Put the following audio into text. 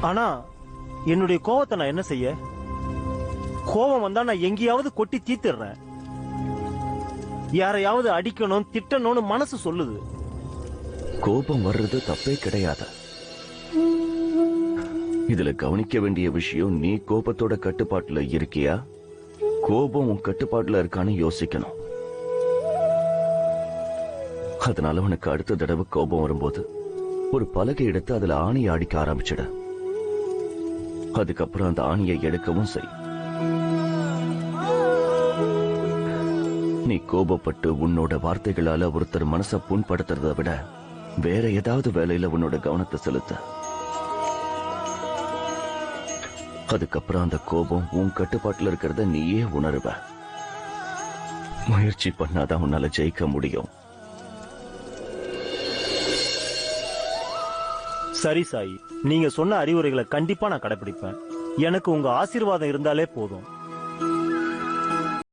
ஆனா என்னுடைய கோவத்தை நான் என்ன செய்ய? கோபம் வந்தா நான் எங்கேயாவது கொட்டி தீத்துறேன் யாரையாவது அடிக்கணும் திட்டணும்னு மனசு சொல்லுது. கோபம் வர்றது தப்பே கிடையாது. இதுல கவனிக்க வேண்டிய விஷயம் நீ கோபத்தோட கட்டுப்பாட்டுல இருக்கியா? கோபம் உன் கட்டுப்பாட்டுல இருக்கான்னு யோசிக்கணும். அதனால உனக்கு அடுத்த தடவை கோபம் வரும்போது ஒரு பலகை எடுத்து அதுல ஆணி அடிக்க ஆரம்பிச்சிட. அதுக்கப்புறம் அந்த ஆணியை எடுக்கவும் செய். நீ கோபப்பட்டு உன்னோட வார்த்தைகளால ஒருத்தர் மனச புண்படுத்துறதை விட வேற ஏதாவது வேலையில உன்னோட கவனத்தை செலுத்த. அதுக்கப்புறம் அந்த கோபம் உன் கட்டுப்பாட்டுல இருக்கிறத நீயே உணருவ. முயற்சி பண்ணாதான் உன்னால ஜெயிக்க முடியும். சரி சாயி. நீங்க சொன்ன அறிவுரைகளை கண்டிப்பா நான் கடைபிடிப்பேன் எனக்கு உங்க ஆசீர்வாதம் இருந்தாலே போதும்.